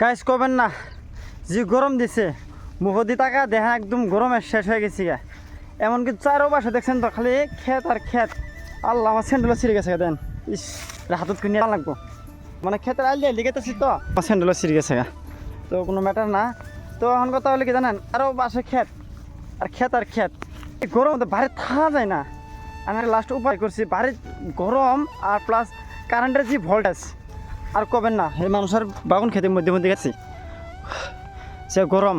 Guys করবেন না, যে গরম দিছে, মুখদি টাকা দেখা একদম গরমে শেষ হয়ে গেছি গা। এমনকি চারো পাশে দেখছেন তো, খালি ক্ষেত আর ক্ষেত। আল্লাহ, আমার স্যান্ডেলও ছিঁড়ে গেছে দেন। ইস হাতত কিনে লাগবো। মানে ক্ষেতের আইলে আইলে গেতেছি তো, আমার স্যান্ডেলও ছিঁড়ে গেছে গা। তো কোনো ম্যাটার না। তো এখন কথা হলে কি জানেন আরও বাসে ক্ষেত, আর ক্ষেত আর ক্ষেত। এই গরম তো বাইরে থাকা যায় না। আমি লাস্ট উপায় করছি বাইরে গরম আর প্লাস কারেন্টের যে ভোল্টেজ আর কবেন না, এই মানুষের বাগুন খেতে মধ্যে মধ্যে গেছি। সে গরম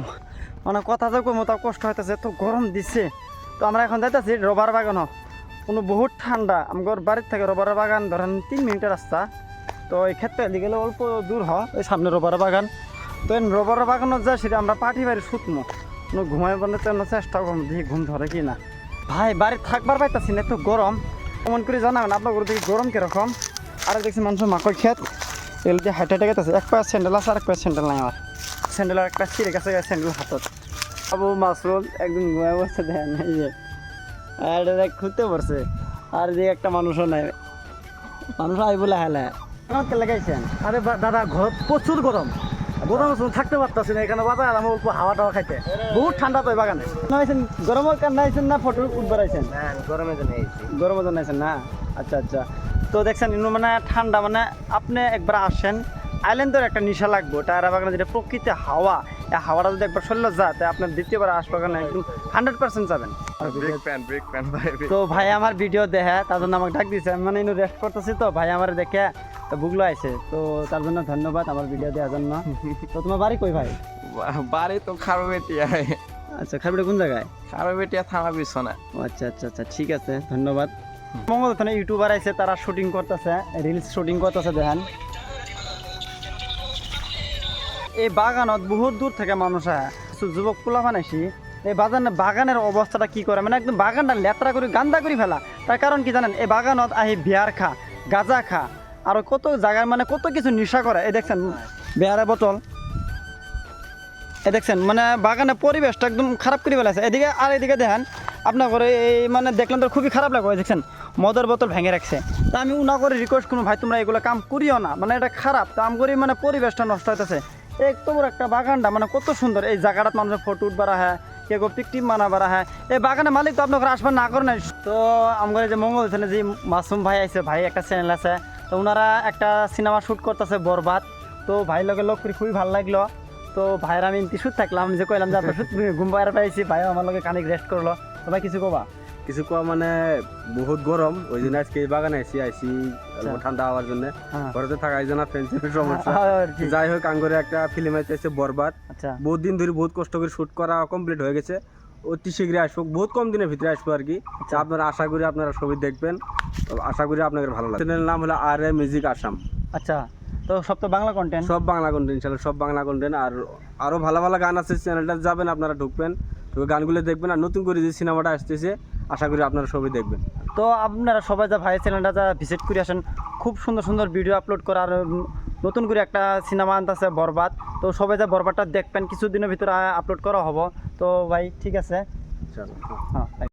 মানে কথা তো কমো, তাও কষ্ট হইতেছে তো গরম দিচ্ছে তো আমরা এখন যাইতেছি রবার বাগান কোনো বহুত ঠান্ডা আমার বাড়ির থেকে রবার বাগান, ধরেন তিন মিনিটের রাস্তা। তো এই ক্ষেত্রে গেলে অল্প দূর হয় এই সামনে রবার বাগান। তো এই রবার বাগানত যায় সেটা আমরা পাটি বাড়ি শুকনো কোনো ঘুমাই বানাতে চেষ্টা করব দেখি ঘুম ধরে কি না ভাই বাড়ি থাকবার পাইতাছি না, এত গরম। এমন করে জানাবেন, আপনার দেখি গরম কীরকম? আর দেখছি মানুষের মাকড় ক্ষেত এগুলো যে হাইটে হাইটে গেছে এক পায়ে স্যান্ডেল আছে আর এক পায়ে স্যান্ডেল নাই আমার। স্যান্ডেল আর একটা ছিঁড়ে গেছে স্যান্ডেল হাতত। আবু মাসরুল একদম ঘুমায় বসে দেন এই যে। আর এটা খুঁজতে পারছে আর যে একটা মানুষও নাই। মানুষ আই বলে হেলে। আমার কে লাগাইছেন। আরে দাদা ঘর প্রচুর গরম। গরম থাকতে পারতাছি না এখানে বাজার আমি অল্প হাওয়া টাওয়া খাইতে। বহুত ঠান্ডা তো এই বাগানে। নাইছেন গরমের কারণে আইছেন না ফটো উঠবার আইছেন? গরমে জন্য গরমের জন্য আইছেন না? আচ্ছা আচ্ছা। তো দেখছেন ইনু মানে ঠান্ডা মানে আপনি একবার আসেন আইলেন তো একটা নিশা লাগবে টায়ারা বাগানে যেটা প্রকৃতি হাওয়া এই হাওয়াটা যদি একবার শরীর যায় তাই আপনার দ্বিতীয়বার আসবাগানে একদম হান্ড্রেড পার্সেন্ট যাবেন। তো ভাই আমার ভিডিও দেখে তার জন্য আমাকে ডাক দিয়েছে আমি মানে ইনু রেস্ট করতেছি তো ভাই আমার দেখে তো বুগলো আইছে। তো তার জন্য ধন্যবাদ আমার ভিডিও দেওয়ার জন্য। তো তোমার বাড়ি কই ভাই? বাড়ি তো খারো বেটিয়া আচ্ছা খাবিটা কোন জায়গায়? খারো বেটিয়া থামা বিছনা আচ্ছা আচ্ছা আচ্ছা ঠিক আছে ধন্যবাদ। মঙ্গল ওখানে ইউটিউবার আছে তারা শুটিং করতেছে রিলস শুটিং করতেছে দেখেন। এই বাগানত বহুত দূর থেকে মানুষ কিছু যুবক পোলা বানাইছি এই বাগান বাগানের অবস্থাটা কি করে? মানে একদম বাগানটা লেত্রা করে গান্দা করে ফেলা। তার কারণ কি জানেন? এই বাগানত আহি বিয়ার খা গাঁজা খা আর কত জায়গায় মানে কত কিছু নেশা করে? এই দেখছেন, বিয়ারের বোতল। এ দেখছেন মানে বাগানের পরিবেশটা একদম খারাপ করে ফেলেছে। এদিকে আর এদিকে দেখেন আপনার করে এই মানে দেখলাম তো খুবই খারাপ লাগে দেখছেন, মদের বোতল ভেঙে রাখছে। তা আমি উনা করে রিকোয়েস্ট করব, ভাই, তোমরা এগুলো কাম করিও না। মানে এটা খারাপ। তা আমি করি মানে পরিবেশটা নষ্ট হইতেছে। বড় একটা বাগানটা মানে কত সুন্দর। এই জায়গাটাত মানুষের ফটো উঠবার হ্যাঁ কে গো পিকটিপ মানাবার হ্যাঁ এই বাগানের মালিক তো আপনার আসবার না করে নাই। তো আমার যে মঙ্গল যে মাসুম ভাই আছে ভাই একটা চ্যানেল আছে। তো ওনারা একটা সিনেমা শ্যুট করতেছে বরবাদ। তো ভাই লগে লোক করে খুবই ভালো লাগল। তো ভাইয়ের আমি ইন্তি থাকলাম যে কইলাম যে আপনার ঘুম পাড়ার পাইছি ভাই আমার লগে কানিক রেস্ট করল। তো ভাই কিছু কবা? কিছু কোয়া মানে বহুত গরম ওই জন্য আজকে বাগানে আইসি আইসি আচ্ছা। ঠান্ডা হওয়ার জন্য। হ্যাঁ। ঘরেতে থাকা এই জন্য ফ্রেন্ডসের সমস্যা। যাই হোক আঙ্গরে একটা ফিল্ম আইতেছে বরবাদ। আচ্ছা। বহুত দিন ধরে বহুত কষ্ট করে শুট করা কমপ্লিট হয়ে গেছে। অতি শীঘ্রই আসব বহুত কম দিনের ভিতরে আসব আর কি। তা আপনারা আশা করি আপনারা ছবি দেখবেন। তো আশা করি আপনাদের ভালো লাগবে। চ্যানেলের নাম হলো আর এ মিউজিক আসাম আচ্ছা তো সব তো বাংলা কন্টেন্ট সব বাংলা কন্টেন্ট ইনশাল্লাহ সব বাংলা কন্টেন্ট আর আরও ভালো ভালো গান আছে চ্যানেলটা যাবেন আপনারা ঢুকবেন। তো গানগুলো দেখবেন আর নতুন করে যে সিনেমাটা আসতেছে আশা করি আপনারা সবাই দেখবেন। তো আপনারা সবাই যা ভাই চ্যানেলটা যা ভিজিট করে আসেন খুব সুন্দর সুন্দর ভিডিও আপলোড করার নতুন করে একটা সিনেমা আনতেছে বরবাদ। তো সবাই যা বরবাদটা দেখবেন কিছুদিনের ভিতরে আপলোড করা হব। তো ভাই ঠিক আছে? হ্যাঁ